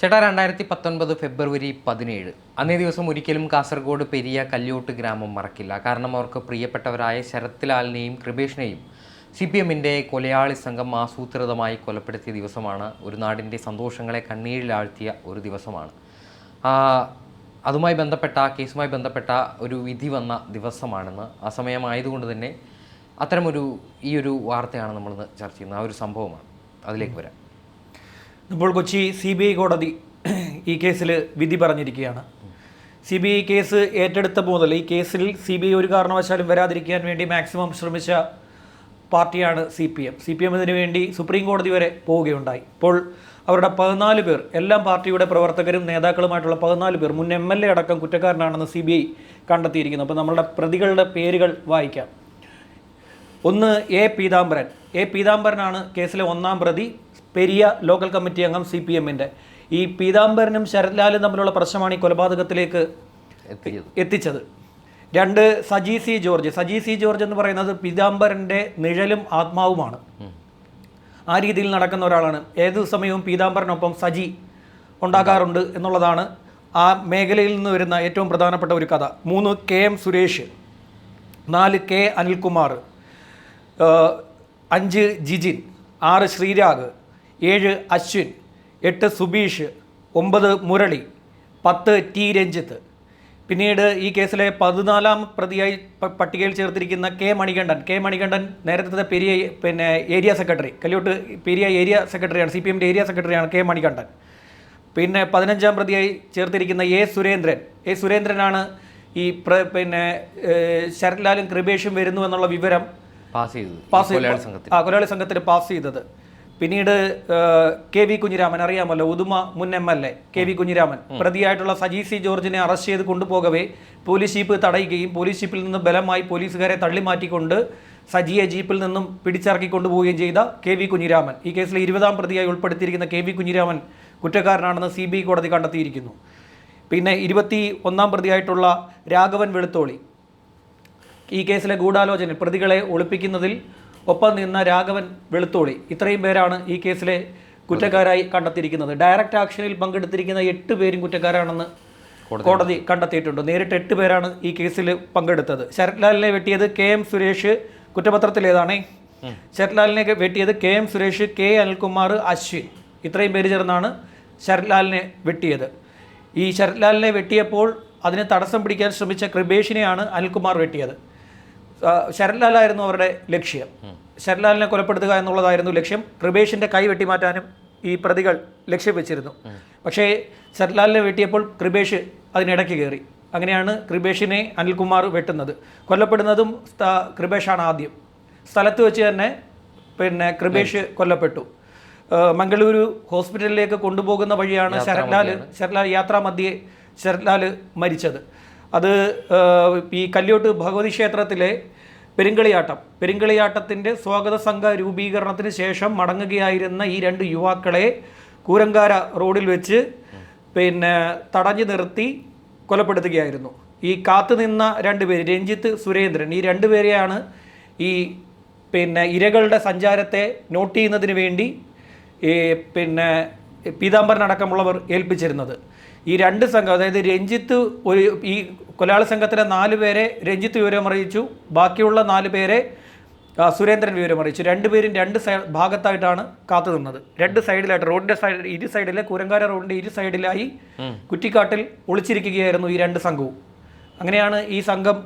ചേട്ടാ രണ്ടായിരത്തി പത്തൊൻപത് ഫെബ്രുവരി പതിനേഴ്. അന്നേ ദിവസം ഒരിക്കലും കാസർഗോഡ് പെരിയ കല്യോട്ട് ഗ്രാമം മറക്കില്ല. കാരണം അവർക്ക് പ്രിയപ്പെട്ടവരായ ശരത് ലാലിനെയും കൃപേഷിനെയും സി പി എമ്മിന്റെ കൊലയാളി സംഘം ആസൂത്രിതമായി കൊലപ്പെടുത്തിയ ദിവസമാണ്. ഒരു നാടിന്റെ സന്തോഷങ്ങളെ കണ്ണീരിലാഴ്ത്തിയ ഒരു ദിവസമാണ്. അതുമായി ബന്ധപ്പെട്ട കേസുമായി ബന്ധപ്പെട്ട ഒരു വിധി വന്ന ദിവസമാണെന്ന് ആ സമയമായതുകൊണ്ട് തന്നെ അത്തരമൊരു ഈ ഒരു വാർത്തയാണ് നമ്മളിന്ന് ചർച്ച ചെയ്യുന്നത്. ആ ഒരു സംഭവമാണ്. അതിലേക്ക് വരാം. ഇപ്പോൾ കൊച്ചി സി ബി ഐ കോടതി ഈ കേസിൽ വിധി പറഞ്ഞിരിക്കുകയാണ്. സി ബി ഐ കേസ് ഏറ്റെടുത്ത മുതൽ ഈ കേസിൽ സി ബി ഐ ഒരു കാരണവശാലും വരാതിരിക്കാൻ വേണ്ടി മാക്സിമം ശ്രമിച്ച പാർട്ടിയാണ് C P M C P M ഇതിനു വേണ്ടി സുപ്രീം കോടതി വരെ പോവുകയുണ്ടായി. ഇപ്പോൾ അവരുടെ പതിനാല് പേർ എല്ലാം പാർട്ടിയുടെ പ്രവർത്തകരും നേതാക്കളുമായിട്ടുള്ള പതിനാല് പേർ മുൻ എം എൽ എ അടക്കം കുറ്റക്കാരനാണെന്ന് സി ബി ഐ കണ്ടെത്തിയിരിക്കുന്നു. അപ്പോൾ നമ്മളുടെ പ്രതികളുടെ പേരുകൾ വായിക്കാം. ഒന്ന് എ പീതാംബരൻ. എ പീതാംബരനാണ് കേസിലെ ഒന്നാം പ്രതി. പെരിയ ലോക്കൽ കമ്മിറ്റി അംഗം സി പി എമ്മിന്റെ ഈ പീതാംബരനും ശരത്ലാലും തമ്മിലുള്ള പ്രശ്നമാണ് ഈ കൊലപാതകത്തിലേക്ക് എത്തിച്ചത്. രണ്ട് Saji C George. Saji C George എന്ന് പറയുന്നത് പീതാംബരന്റെ നിഴലും ആത്മാവുമാണ്. ആ രീതിയിൽ നടക്കുന്ന ഒരാളാണ്. ഏത് സമയവും പീതാംബരനൊപ്പം സജി ഉണ്ടാകാറുണ്ട് എന്നുള്ളതാണ് ആ മേഖലയിൽ നിന്ന് വരുന്ന ഏറ്റവും പ്രധാനപ്പെട്ട ഒരു കഥ. മൂന്ന് കെ എം സുരേഷ്. നാല് കെ അനിൽകുമാർ. അഞ്ച് ജിജിൻ. ആറ് ശ്രീരാഗ്. ഏഴ് അശ്വിൻ എട്ട് സുബീഷ് ഒമ്പത് മുരളി പത്ത് ടി രഞ്ജിത്ത്. പിന്നീട് ഈ കേസിലെ പതിനാലാം പ്രതിയായി പട്ടികയിൽ ചേർത്തിരിക്കുന്ന കെ മണികണ്ഠൻ. കെ മണികണ്ഠൻ നേരത്തെ പെരിയ പിന്നെ area secretary. Kalyot Periya area സെക്രട്ടറിയാണ് സി പി എമ്മിന്റെ ഏരിയ സെക്രട്ടറിയാണ് കെ മണികണ്ഠൻ. പിന്നെ പതിനഞ്ചാം പ്രതിയായി ചേർത്തിരിക്കുന്ന എ സുരേന്ദ്രൻ. എ സുരേന്ദ്രനാണ് ഈ പ്ര പിന്നെ ശരത്ലാലും കൃപേഷും വരുന്നു എന്നുള്ള വിവരം പാസ് ചെയ്തത്. പാസ് ആ കൊലയാളി സംഘത്തിൽ പാസ് ചെയ്തത്. പിന്നീട് കെ വി കുഞ്ഞിരാമൻ അറിയാമല്ലോ ഉദുമ മുൻ M L A K V Kunhiraman. പ്രതിയായിട്ടുള്ള Saji C ജോർജിനെ അറസ്റ്റ് ചെയ്ത് കൊണ്ടുപോകവേ പോലീസ് ജീപ്പ് തടയുകയും പോലീസ് ജീപ്പിൽ നിന്ന് ബലമായി പോലീസുകാരെ തള്ളി മാറ്റിക്കൊണ്ട് സജിയെ ജീപ്പിൽ നിന്നും പിടിച്ചിറക്കി കൊണ്ടുപോവുകയും ചെയ്ത കെ വി കുഞ്ഞിരാമൻ. ഈ കേസിൽ ഇരുപതാം പ്രതിയായി ഉൾപ്പെടുത്തിയിരിക്കുന്ന കെ വി കുഞ്ഞിരാമൻ കുറ്റക്കാരനാണെന്ന് സി ബി ഐ കോടതി കണ്ടെത്തിയിരിക്കുന്നു. പിന്നെ ഇരുപത്തി ഒന്നാം പ്രതിയായിട്ടുള്ള രാഘവൻ വെളുത്തോളി. ഈ കേസിലെ ഗൂഢാലോചന പ്രതികളെ ഒളിപ്പിക്കുന്നതിൽ ഒപ്പം നിന്ന രാഘവൻ വെളുത്തോളി. ഇത്രയും പേരാണ് ഈ കേസിലെ കുറ്റക്കാരായി കണ്ടെത്തിയിരിക്കുന്നത്. ഡയറക്റ്റ് ആക്ഷനിൽ പങ്കെടുത്തിരിക്കുന്ന എട്ട് പേരും കുറ്റക്കാരാണെന്ന് കോടതി കണ്ടെത്തിയിട്ടുണ്ട്. നേരിട്ട് എട്ട് പേരാണ് ഈ കേസിൽ പങ്കെടുത്തത്. ശരത്ലാലിനെ വെട്ടിയത് കെ എം സുരേഷ് കുറ്റപത്രത്തിലേതാണേ. ശരത്ലാലിനെ വെട്ടിയത് K M Suresh K Anilkumar Ashwin. ഇത്രയും പേര് ചേർന്നാണ് ശരത്ലാലിനെ വെട്ടിയത്. ഈ ശരത്ലാലിനെ വെട്ടിയപ്പോൾ അതിനെ തടസ്സം പിടിക്കാൻ ശ്രമിച്ച കൃപേഷിനെയാണ് അനിൽകുമാർ വെട്ടിയത്. ആ, ശരത്ലാലായിരുന്നു അവരുടെ ലക്ഷ്യം. ശരൺലാലിനെ കൊലപ്പെടുത്തുക എന്നുള്ളതായിരുന്നു ലക്ഷ്യം. കൃപേഷിന്റെ കൈ വെട്ടിമാറ്റാനും ഈ പ്രതികൾ ലക്ഷ്യം വെച്ചിരുന്നു. പക്ഷേ ശരൺലാലിനെ വെട്ടിയപ്പോൾ കൃപേഷ് അതിനിടയ്ക്ക് കയറി. അങ്ങനെയാണ് കൃപേഷിനെ അനിൽകുമാർ വെട്ടുന്നത്. കൊല്ലപ്പെടുന്നതും കൃപേഷാണ് ആദ്യം. സ്ഥലത്ത് വെച്ച് തന്നെ പിന്നെ കൃപേഷ് കൊല്ലപ്പെട്ടു. മംഗളൂരു ഹോസ്പിറ്റലിലേക്ക് കൊണ്ടുപോകുന്ന വഴിയാണ് ശരത്ലാൽ ശരത്ലാൽ യാത്രാമധ്യേ ശരത്ലാൽ മരിച്ചത്. അത് ഈ കല്യോട്ട് ഭഗവതി ക്ഷേത്രത്തിലെ പെരുങ്കളിയാട്ടം. പെരുങ്കളിയാട്ടത്തിന്റെ സ്വാഗത സംഘ രൂപീകരണത്തിന് ശേഷം മടങ്ങുകയായിരുന്ന ഈ രണ്ട് യുവാക്കളെ കൂരങ്കാര റോഡിൽ വെച്ച് പിന്നെ തടഞ്ഞു നിർത്തി കൊലപ്പെടുത്തുകയായിരുന്നു. ഈ കാത്തു നിന്ന രണ്ടുപേര് രഞ്ജിത്ത് സുരേന്ദ്രൻ ഈ രണ്ടുപേരെയാണ് ഈ പിന്നെ ഇരകളുടെ സഞ്ചാരത്തെ നോട്ട് ചെയ്യുന്നതിന് വേണ്ടി പിന്നെ പീതാംബരൻ അടക്കമുള്ളവർ ഏൽപ്പിച്ചിരുന്നത്. ഈ രണ്ട് സംഘം അതായത് രഞ്ജിത്ത് ഒരു ഈ കൊലയാളി സംഘത്തിലെ നാല് പേരെ രഞ്ജിത്ത് വിവരമറിയിച്ചു ബാക്കിയുള്ള നാല് പേരെ സുരേന്ദ്രൻ വിവരമറിയിച്ചു രണ്ടുപേരും രണ്ട് സൈ ഭാഗത്തായിട്ടാണ് കാത്തു നിന്നത്. രണ്ട് സൈഡിലായിട്ട് റോഡിന്റെ സൈഡ് ഇരു സൈഡിലെ കുരങ്കാര റോഡിന്റെ ഇരു സൈഡിലായി കുറ്റിക്കാട്ടിൽ ഒളിച്ചിരിക്കുകയായിരുന്നു ഈ രണ്ട് സംഘവും. അങ്ങനെയാണ് ഈ സംഘം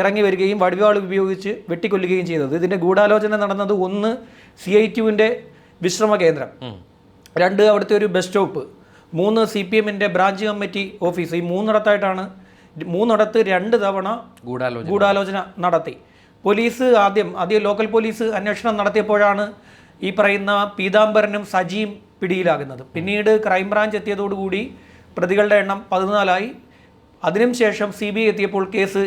ഇറങ്ങി വരികയും വടിവാൾ ഉപയോഗിച്ച് വെട്ടിക്കൊല്ലുകയും ചെയ്തത്. ഇതിന്റെ ഗൂഢാലോചന നടന്നത് ഒന്ന് സി ഐ ടുവിന്റെ വിശ്രമ കേന്ദ്രം രണ്ട് അവിടുത്തെ ഒരു ബസ് സ്റ്റോപ്പ് മൂന്ന് സി പി എമ്മിന്റെ ബ്രാഞ്ച് കമ്മിറ്റി ഓഫീസ് ഈ മൂന്നിടത്തായിട്ടാണ് മൂന്നിടത്ത് രണ്ട് തവണ ഗൂഢാലോചന. ഗൂഢാലോചന നടത്തി. പോലീസ് ആദ്യം ആദ്യം ലോക്കൽ പോലീസ് അന്വേഷണം നടത്തിയപ്പോഴാണ് ഈ പറയുന്ന പീതാംബരനും സജിയും പിടിയിലാകുന്നത്. പിന്നീട് ക്രൈംബ്രാഞ്ച് എത്തിയതോടുകൂടി പ്രതികളുടെ എണ്ണം പതിനാലായി. അതിനും ശേഷം സി ബി ഐ എത്തിയപ്പോൾ കേസ്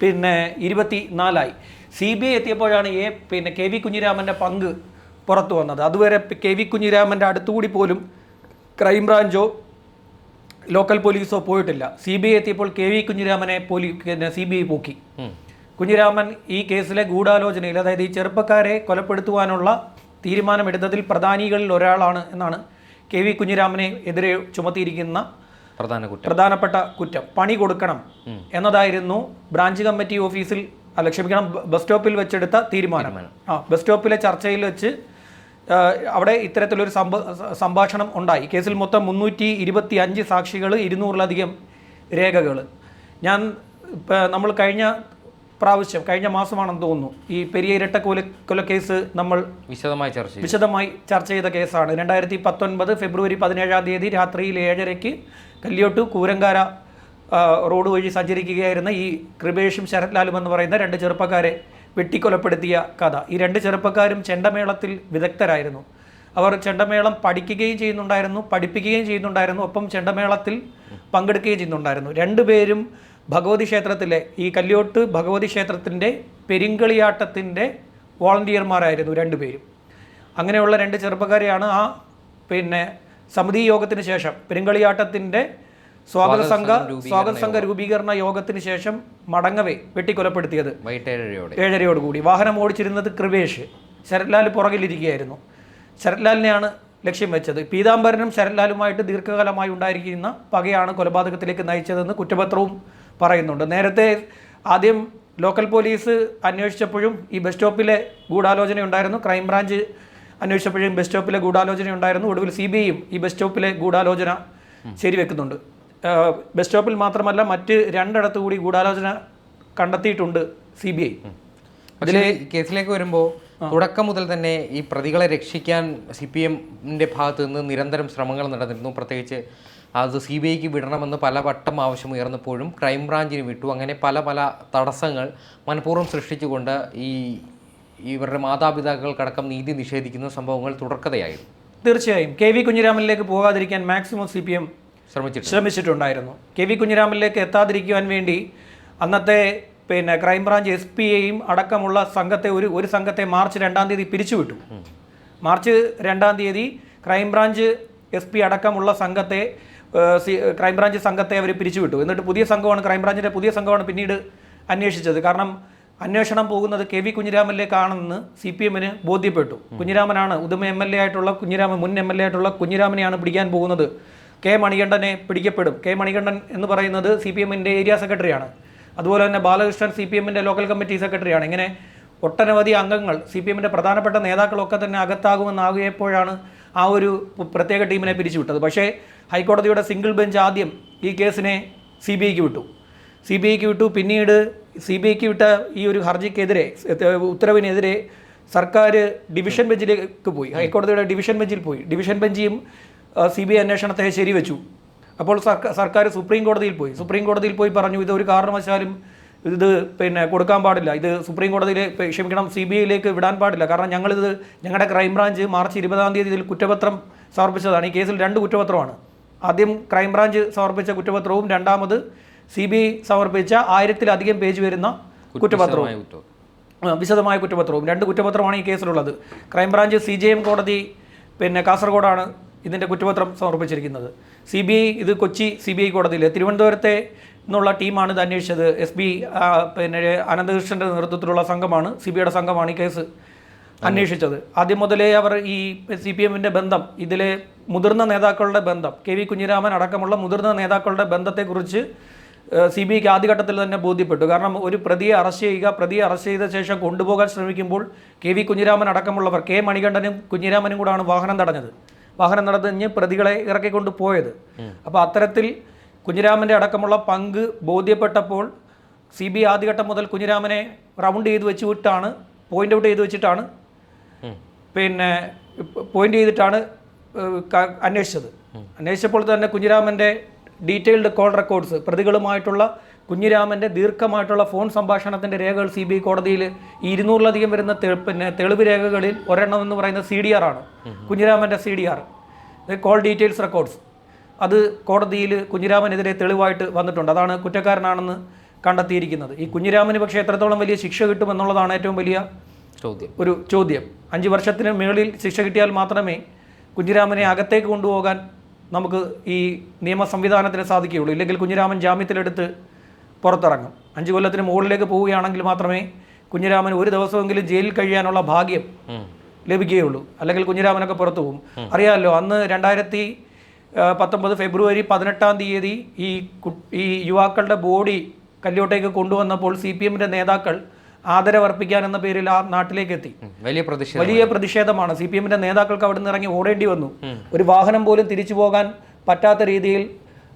പിന്നെ ഇരുപത്തി നാലായി സി ബി ഐ എത്തിയപ്പോഴാണ് എ പിന്നെ കെ വി കുഞ്ഞിരാമന്റെ പങ്ക് പുറത്തു വന്നത്. അതുവരെ കെ വി കുഞ്ഞിരാമന്റെ അടുത്തുകൂടി പോലും ക്രൈംബ്രാഞ്ചോ ലോക്കൽ പോലീസോ പോയിട്ടില്ല. സി ബി ഐ എത്തിയപ്പോൾ കെ വി കുഞ്ഞിരാമനെ പോലീ സി ബി ഐ പോക്കി. കുഞ്ഞിരാമൻ ഈ കേസിലെ ഗൂഢാലോചനയിൽ അതായത് ഈ ചെറുപ്പക്കാരെ കൊലപ്പെടുത്തുവാനുള്ള തീരുമാനമെടുത്തതിൽ പ്രധാനികളിൽ ഒരാളാണ് എന്നാണ് കെ വി കുഞ്ഞിരാമനെ എതിരെ ചുമത്തിയിരിക്കുന്ന പ്രധാന കുറ്റം. പ്രധാനപ്പെട്ട കുറ്റം. പണി കൊടുക്കണം എന്നതായിരുന്നു ബ്രാഞ്ച് കമ്മിറ്റി ഓഫീസിൽ ക്ഷമിക്കണം ബസ് സ്റ്റോപ്പിൽ വെച്ചെടുത്ത തീരുമാനം. ആ ബസ് സ്റ്റോപ്പിലെ ചർച്ചയിൽ വെച്ച് അവിടെ ഇത്തരത്തിലൊരു സംഭ സംഭാഷണം ഉണ്ടായി. കേസിൽ മൊത്തം മുന്നൂറ്റി ഇരുപത്തി അഞ്ച് സാക്ഷികൾ ഇരുന്നൂറിലധികം രേഖകൾ ഞാൻ നമ്മൾ കഴിഞ്ഞ പ്രാവശ്യം കഴിഞ്ഞ മാസമാണെന്ന് തോന്നുന്നു ഈ പെരിയ ഇരട്ട കൊല കൊലക്കേസ് നമ്മൾ വിശദമായി ചർച്ച വിശദമായി ചർച്ച ചെയ്ത കേസാണ്. രണ്ടായിരത്തി പത്തൊൻപത് ഫെബ്രുവരി പതിനേഴാം തീയതി രാത്രിയിൽ ഏഴരയ്ക്ക് കല്യോട്ട് കൂരങ്കാര റോഡ് വഴി സഞ്ചരിക്കുകയായിരുന്ന ഈ കൃപേഷും ശരത്ലാലും എന്ന് പറയുന്ന രണ്ട് ചെറുപ്പക്കാരെ വെട്ടിക്കൊലപ്പെടുത്തിയ കഥ. ഈ രണ്ട് ചെറുപ്പക്കാരും ചെണ്ടമേളത്തിൽ വിദഗ്ധരായിരുന്നു. അവർ ചെണ്ടമേളം പഠിക്കുകയും ചെയ്യുന്നുണ്ടായിരുന്നു പഠിപ്പിക്കുകയും ചെയ്യുന്നുണ്ടായിരുന്നു ഒപ്പം ചെണ്ടമേളത്തിൽ പങ്കെടുക്കുകയും ചെയ്യുന്നുണ്ടായിരുന്നു. രണ്ടുപേരും ഭഗവതി ക്ഷേത്രത്തിലെ ഈ കല്യോട്ട് ഭഗവതി ക്ഷേത്രത്തിന്റെ പെരിങ്കളിയാട്ടത്തിന്റെ വോളണ്ടിയർമാരായിരുന്നു രണ്ടുപേരും അങ്ങനെയുള്ള രണ്ട് ചെറുപ്പക്കാരെയാണ് ആ പിന്നെ സമിതി യോഗത്തിന് ശേഷം പെരുങ്കളിയാട്ടത്തിന്റെ സ്വാഗത സംഘ സ്വാഗത സംഘ രൂപീകരണ യോഗത്തിന് ശേഷം മടങ്ങവേ വെട്ടിക്കൊലപ്പെടുത്തിയത് വൈകിട്ട് ഏഴരയോടെ ഏഴരയോടുകൂടി. വാഹനം ഓടിച്ചിരുന്നത് കൃപേഷ്. ശരത്ലാൽ പുറകിലിരിക്കുകയായിരുന്നു ശരത്ലാലിനെയാണ് ലക്ഷ്യം വെച്ചത്. പീതാംബരനും ശരത്ലാലുമായിട്ട് ദീർഘകാലമായി ഉണ്ടായിരിക്കുന്ന പകയാണ് കൊലപാതകത്തിലേക്ക് നയിച്ചതെന്ന് കുറ്റപത്രവും പറയുന്നുണ്ട്. നേരത്തെ ആദ്യം ലോക്കൽ പോലീസ് അന്വേഷിച്ചപ്പോഴും ഈ ബസ് സ്റ്റോപ്പിലെ ഗൂഢാലോചന ഉണ്ടായിരുന്നു ക്രൈംബ്രാഞ്ച് അന്വേഷിച്ചപ്പോഴും ബസ് സ്റ്റോപ്പിലെ ഗൂഢാലോചന ഉണ്ടായിരുന്നു ഒടുവിൽ സി ബി ഐയും ഈ ബസ് സ്റ്റോപ്പിലെ ഗൂഢാലോചന ശരിവെക്കുന്നുണ്ട്. ബസ് സ്റ്റോപ്പിൽ മാത്രമല്ല മറ്റ് രണ്ടിടത്ത് കൂടി ഗൂഢാലോചന കണ്ടെത്തിയിട്ടുണ്ട് സി ബി ഐ. അതിലെ കേസിലേക്ക് വരുമ്പോൾ തുടക്കം മുതൽ തന്നെ ഈ പ്രതികളെ രക്ഷിക്കാൻ സി പി എമ്മിന്റെ ഭാഗത്ത് നിന്ന് നിരന്തരം ശ്രമങ്ങൾ നടന്നിരുന്നു. പ്രത്യേകിച്ച് അത് സി ബി ഐക്ക് വിടണമെന്ന് പല വട്ടം ആവശ്യം ഉയർന്നപ്പോഴും ക്രൈംബ്രാഞ്ചിന് വിട്ടു. അങ്ങനെ പല പല തടസ്സങ്ങൾ മനഃപൂർവം സൃഷ്ടിച്ചുകൊണ്ട് ഈ ഇവരുടെ മാതാപിതാക്കൾക്കടക്കം നീതി നിഷേധിക്കുന്ന സംഭവങ്ങൾ തുടർക്കഥയായിരുന്നു തീർച്ചയായും. കെ വി കുഞ്ഞിരാമനിലേക്ക് പോകാതിരിക്കാൻ മാക്സിമം സി പി എം ശ്രമിച്ചിട്ടുണ്ടായിരുന്നു. കെ വി കുഞ്ഞിരാമനിലേക്ക് എത്താതിരിക്കുവാൻ വേണ്ടി അന്നത്തെ പിന്നെ ക്രൈംബ്രാഞ്ച് എസ് പി എയും അടക്കമുള്ള സംഘത്തെ ഒരു ഒരു സംഘത്തെ മാർച്ച് രണ്ടാം തീയതി പിരിച്ചുവിട്ടു. മാർച്ച് രണ്ടാം തീയതി ക്രൈംബ്രാഞ്ച് എസ് പി അടക്കമുള്ള സംഘത്തെ ക്രൈംബ്രാഞ്ച് സംഘത്തെ അവർ പിരിച്ചുവിട്ടു. എന്നിട്ട് പുതിയ സംഘമാണ് ക്രൈംബ്രാഞ്ചിന്റെ പുതിയ സംഘമാണ് പിന്നീട് അന്വേഷിച്ചത്. കാരണം അന്വേഷണം പോകുന്നത് കെ വി കുഞ്ഞിരാമനിലേക്കാണെന്ന് സി പി എമ്മിന് ബോധ്യപ്പെട്ടു. കുഞ്ഞിരാമനാണ് ഉദമ എം എൽ എ ആയിട്ടുള്ള കുഞ്ഞിരാമൻ മുൻ എം എൽ എ ആയിട്ടുള്ള കുഞ്ഞിരാമനെയാണ് പിടിക്കാൻ പോകുന്നത് കെ മണികണ്ഠനെ പിടിക്കപ്പെടും. കെ മണികണ്ഠൻ എന്ന് പറയുന്നത് സി പി എമ്മിന്റെ ഏരിയ സെക്രട്ടറിയാണ്. അതുപോലെ തന്നെ ബാലകൃഷ്ണൻ സി പി എമ്മിന്റെ ലോക്കൽ കമ്മിറ്റി സെക്രട്ടറിയാണ്. ഇങ്ങനെ ഒട്ടനവധി അംഗങ്ങൾ സി പി എമ്മിന്റെ പ്രധാനപ്പെട്ട നേതാക്കളൊക്കെ തന്നെ അകത്താകുമെന്നാകിയപ്പോഴാണ് ആ ഒരു പ്രത്യേക ടീമിനെ പിരിച്ചുവിട്ടത്. പക്ഷേ ഹൈക്കോടതിയുടെ സിംഗിൾ ബെഞ്ച് ആദ്യം ഈ കേസിനെ സി ബി ഐക്ക് വിട്ടു. സി ബി ഐക്ക് വിട്ടു. പിന്നീട് സി ബി ഐക്ക് വിട്ട ഈ ഒരു ഹർജിക്കെതിരെ ഉത്തരവിനെതിരെ സർക്കാർ ഡിവിഷൻ ബെഞ്ചിലേക്ക് പോയി. ഹൈക്കോടതിയുടെ ഡിവിഷൻ ബെഞ്ചിൽ പോയി. ഡിവിഷൻ ബെഞ്ചിയും സി ബി ഐ അന്വേഷണത്തെ ശരിവെച്ചു. അപ്പോൾ സർക്കാർ സർക്കാർ സുപ്രീം കോടതിയിൽ പോയി. സുപ്രീം കോടതിയിൽ പോയി പറഞ്ഞു ഇത് ഒരു കാരണവശാലും ഇത് പിന്നെ കൊടുക്കാൻ പാടില്ല. ഇത് സുപ്രീം കോടതിയിൽ ക്ഷമിക്കണം സി ബി ഐയിലേക്ക് വിടാൻ പാടില്ല. കാരണം ഞങ്ങളിത് ഞങ്ങളുടെ ക്രൈംബ്രാഞ്ച് മാർച്ച് ഇരുപതാം തീയതി ഇതിൽ കുറ്റപത്രം സമർപ്പിച്ചതാണ്. ഈ കേസിൽ രണ്ട് കുറ്റപത്രമാണ്. ആദ്യം ക്രൈംബ്രാഞ്ച് സമർപ്പിച്ച കുറ്റപത്രവും രണ്ടാമത് സി ബി ഐ സമർപ്പിച്ച ആയിരത്തിലധികം പേജ് വരുന്ന കുറ്റപത്രവും. വിശദമായ കുറ്റപത്രവും. രണ്ട് കുറ്റപത്രമാണ് ഈ കേസിലുള്ളത്. Crime branch C J M കോടതി പിന്നെ കാസർഗോഡാണ് ഇതിന്റെ കുറ്റപത്രം സമർപ്പിച്ചിരിക്കുന്നത്. സി ബി ഐ ഇത് കൊച്ചി സി ബി ഐ കോടതിയിൽ തിരുവനന്തപുരത്തെ നിന്നുള്ള ടീമാണ് ഇത് അന്വേഷിച്ചത്. എസ് ബി പിന്നെ അനന്തകൃഷ്ണന്റെ നേതൃത്വത്തിലുള്ള സംഘമാണ് സി ബി ഐയുടെ സംഘമാണ് ഈ കേസ് അന്വേഷിച്ചത്. ആദ്യം മുതലേ അവർ ഈ സി പി എമ്മിന്റെ ബന്ധം ഇതിലെ മുതിർന്ന നേതാക്കളുടെ ബന്ധം കെ വി കുഞ്ഞിരാമൻ അടക്കമുള്ള മുതിർന്ന നേതാക്കളുടെ ബന്ധത്തെക്കുറിച്ച് സി ബി ഐക്ക് ആദ്യഘട്ടത്തിൽ തന്നെ ബോധ്യപ്പെട്ടു. കാരണം ഒരു പ്രതിയെ അറസ്റ്റ് ചെയ്യുക പ്രതിയെ അറസ്റ്റ് ചെയ്ത ശേഷം കൊണ്ടുപോകാൻ ശ്രമിക്കുമ്പോൾ കെ വി കുഞ്ഞിരാമൻ അടക്കമുള്ളവർ കെ മണികണ്ഠനും കുഞ്ഞിരാമനും കൂടാണ് വാഹനം തടഞ്ഞത്. വാഹനം നടന്ന് പ്രതികളെ ഇറക്കിക്കൊണ്ട് പോയത്. അപ്പോൾ അത്തരത്തിൽ കുഞ്ഞിരാമന്റെ അടക്കമുള്ള പങ്ക് ബോധ്യപ്പെട്ടപ്പോൾ സി ബി ആദ്യഘട്ടം മുതൽ കുഞ്ഞിരാമനെ റൗണ്ട് ചെയ്ത് വെച്ചിട്ടാണ് പോയിന്റ് ഔട്ട് ചെയ്ത് വെച്ചിട്ടാണ് പിന്നെ പോയിന്റ് ചെയ്തിട്ടാണ് അന്വേഷിച്ചത്. അന്വേഷിച്ചപ്പോൾ തന്നെ കുഞ്ഞിരാമന്റെ ഡീറ്റെയിൽഡ് കോൾ റെക്കോർഡ്സ് പ്രതികളുമായിട്ടുള്ള കുഞ്ഞിരാമന്റെ ദീർഘമായിട്ടുള്ള ഫോൺ സംഭാഷണത്തിന്റെ രേഖകൾ സി ബി ഐ കോടതിയിൽ ഈ ഇരുന്നൂറിലധികം വരുന്ന പിന്നെ തെളിവ് രേഖകളിൽ ഒരെണ്ണം എന്ന് പറയുന്ന സി ഡി ആർ ആണ്. കുഞ്ഞിരാമന്റെ C D R call details records അത് കോടതിയിൽ കുഞ്ഞിരാമനെതിരെ തെളിവായിട്ട് വന്നിട്ടുണ്ട്. അതാണ് കുറ്റക്കാരനാണെന്ന് കണ്ടെത്തിയിരിക്കുന്നത്. ഈ കുഞ്ഞിരാമന് പക്ഷേ എത്രത്തോളം വലിയ ശിക്ഷ കിട്ടും എന്നുള്ളതാണ് ഏറ്റവും വലിയ ചോദ്യം. ഒരു ചോദ്യം. അഞ്ച് വർഷത്തിന് മുകളിൽ ശിക്ഷ കിട്ടിയാൽ മാത്രമേ കുഞ്ഞിരാമനെ അകത്തേക്ക് കൊണ്ടുപോകാൻ നമുക്ക് ഈ നിയമ സംവിധാനത്തിന് സാധിക്കുകയുള്ളൂ. ഇല്ലെങ്കിൽ കുഞ്ഞിരാമൻ ജാമ്യത്തിലെടുത്ത് പുറത്തിറങ്ങും. അഞ്ച് കൊല്ലത്തിന് മുകളിലേക്ക് പോവുകയാണെങ്കിൽ മാത്രമേ കുഞ്ഞിരാമൻ ഒരു ദിവസമെങ്കിലും ജയിലിൽ കഴിയാനുള്ള ഭാഗ്യം. ലഭിക്കുകയുള്ളൂ. അല്ലെങ്കിൽ കുഞ്ഞിരാമനൊക്കെ പുറത്തു പോകും. അറിയാമല്ലോ അന്ന് രണ്ടായിരത്തി പത്തൊമ്പത് ഫെബ്രുവരി പതിനെട്ടാം തീയതി ഈ ഈ യുവാക്കളുടെ ബോഡി കല്ലോട്ടേക്ക് കൊണ്ടുവന്നപ്പോൾ സി പി എമ്മിന്റെ നേതാക്കൾ ആദരവർപ്പിക്കാൻ എന്ന പേരിൽ ആ നാട്ടിലേക്ക് എത്തി. വലിയ പ്രതിഷേധം. വലിയ പ്രതിഷേധമാണ്. സി പി എമ്മിന്റെ നേതാക്കൾക്ക് അവിടെ നിന്ന് ഇറങ്ങി ഓടേണ്ടി വന്നു. ഒരു വാഹനം പോലും തിരിച്ചു പോകാൻ പറ്റാത്ത രീതിയിൽ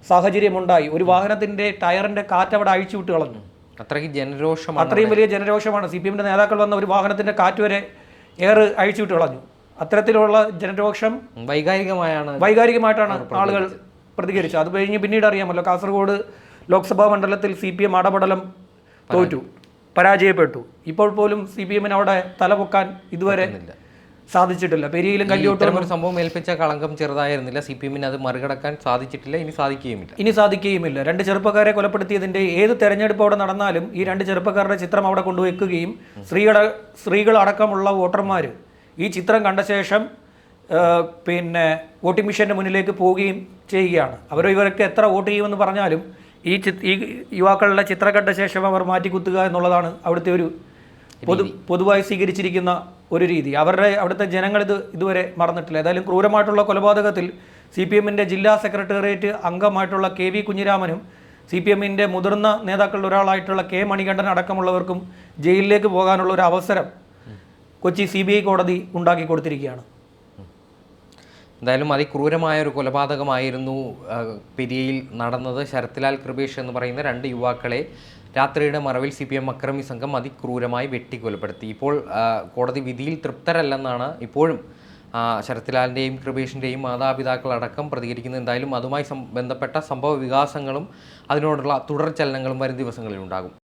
സാഹചര്യമുണ്ടായി. ഒരു വാഹനത്തിന്റെ ടയറിന്റെ കാറ്റ് അവിടെ അഴിച്ചു വിട്ട് കളഞ്ഞു. അത്രയ്ക്ക് ജനരോഷമാണ് അത്രയും വലിയ ജനരോഷമാണ്. സി പി എമ്മിന്റെ നേതാക്കൾ വന്ന ഒരു വാഹനത്തിന്റെ കാറ്റ് വരെ എയർ അഴിച്ചു വിട്ട് കളഞ്ഞു. അത്തരത്തിലുള്ള ജനരോഷം വൈകാരികമായാണ് വൈകാരികമായിട്ടാണ് ആളുകൾ പ്രതികരിച്ചത്. അത് കഴിഞ്ഞ് പിന്നീട് അറിയാമല്ലോ കാസർഗോഡ് ലോക്സഭാ മണ്ഡലത്തിൽ സി പി എം അടപടലം തോറ്റു പരാജയപ്പെട്ടു. ഇപ്പോൾ പോലും സി പി എമ്മിന് അവിടെ തലപൊക്കാൻ ഇതുവരെ സാധിച്ചിട്ടില്ല. പെരിയയിലും കല്യോട്ടും ഒരു സംഭവം ഏൽപ്പിച്ച കളങ്കം ചെറുതായിരുന്നില്ല. സി പി എമ്മിന് അത് മറികടക്കാൻ സാധിച്ചിട്ടില്ല. ഇനി സാധിക്കുകയുമില്ല. ഇനി സാധിക്കുകയുമില്ല. രണ്ട് ചെറുപ്പക്കാരെ കൊലപ്പെടുത്തിയതിന്റെ ഏത് തെരഞ്ഞെടുപ്പ് അവിടെ നടന്നാലും ഈ രണ്ട് ചെറുപ്പക്കാരുടെ ചിത്രം അവിടെ കൊണ്ടുവയ്ക്കുകയും സ്ത്രീകളെ സ്ത്രീകളടക്കമുള്ള വോട്ടർമാർ ഈ ചിത്രം കണ്ട ശേഷം പിന്നെ വോട്ടിംഗ് മെഷീന്റെ മുന്നിലേക്ക് പോവുകയും ചെയ്യുകയാണ്. അവർ ഇവരൊക്കെ എത്ര വോട്ട് ചെയ്യുമെന്ന് പറഞ്ഞാലും ഈ ഈ യുവാക്കളുടെ ചിത്രം കണ്ട ശേഷം അവർ മാറ്റിക്കുത്തുക എന്നുള്ളതാണ് അവിടുത്തെ ഒരു പൊതു പൊതുവായി സ്വീകരിച്ചിരിക്കുന്ന ഒരു രീതി. അവരുടെ അവിടുത്തെ ജനങ്ങൾ ഇത് ഇതുവരെ മറന്നിട്ടില്ല. ഏതായാലും ക്രൂരമായിട്ടുള്ള കൊലപാതകത്തിൽ സി പി എമ്മിന്റെ ജില്ലാ സെക്രട്ടേറിയറ്റ് അംഗമായിട്ടുള്ള കെ വി കുഞ്ഞിരാമനും സി പി എമ്മിന്റെ മുതിർന്ന നേതാക്കളിൽ ഒരാളായിട്ടുള്ള കെ മണികണ്ഠൻ അടക്കമുള്ളവർക്കും ജയിലിലേക്ക് പോകാനുള്ള ഒരു അവസരം കൊച്ചി സി കോടതി ഉണ്ടാക്കി കൊടുത്തിരിക്കുകയാണ്. എന്തായാലും അതിക്രൂരമായ ഒരു കൊലപാതകമായിരുന്നു പെരിയയിൽ നടന്നത്. ശരത്ലാൽ കൃപേഷ് എന്ന് പറയുന്ന രണ്ട് യുവാക്കളെ രാത്രിയുടെ മറവിൽ സി പി എം അക്രമി സംഘം അതിക്രൂരമായി വെട്ടിക്കൊലപ്പെടുത്തി. ഇപ്പോൾ കോടതി വിധിയിൽ തൃപ്തരല്ലെന്നാണ് ഇപ്പോഴും ശരത്ലാലിന്റെയും കൃപേഷിന്റെയും മാതാപിതാക്കൾ അടക്കം പ്രതികരിക്കുന്നത്. എന്തായാലും അതുമായി ബന്ധപ്പെട്ട സംഭവ വികാസങ്ങളും അതിനോടുള്ള തുടർ ചലനങ്ങളും വരും ദിവസങ്ങളിൽ ഉണ്ടാകും